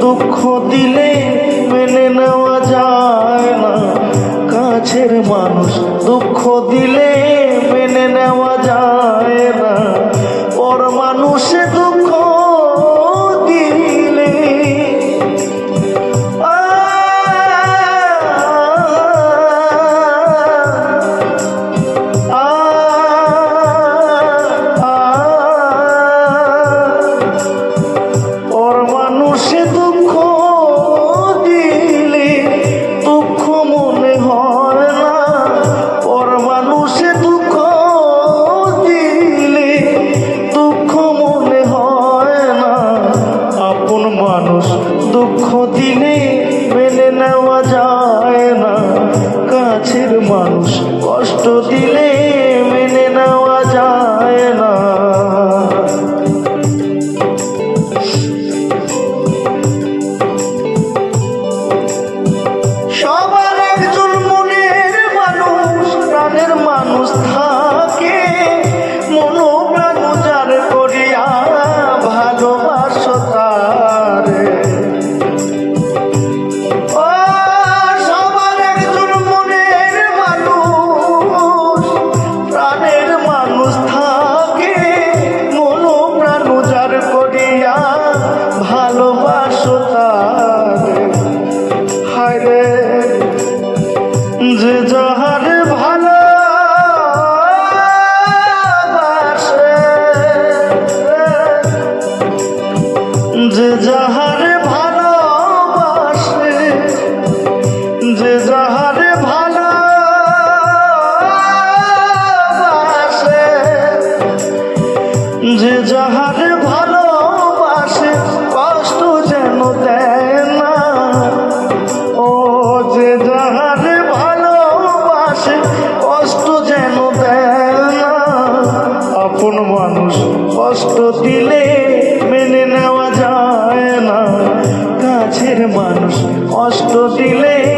দুঃখ দিলে মেনে নেওয়া যায় না। কাছের মানুষ দুঃখ দিলে দুঃখ দিনে মেনে নেওয়া যায়। যে যাহার ভালোবাসে কষ্ট যেন দেয় না। ও যে যাহার ভালোবাসে কষ্ট যেন দেয় না। আপন মানুষ কষ্ট দিলে মেনে নেওয়া যায় না। কাছের মানুষ কষ্ট দিলে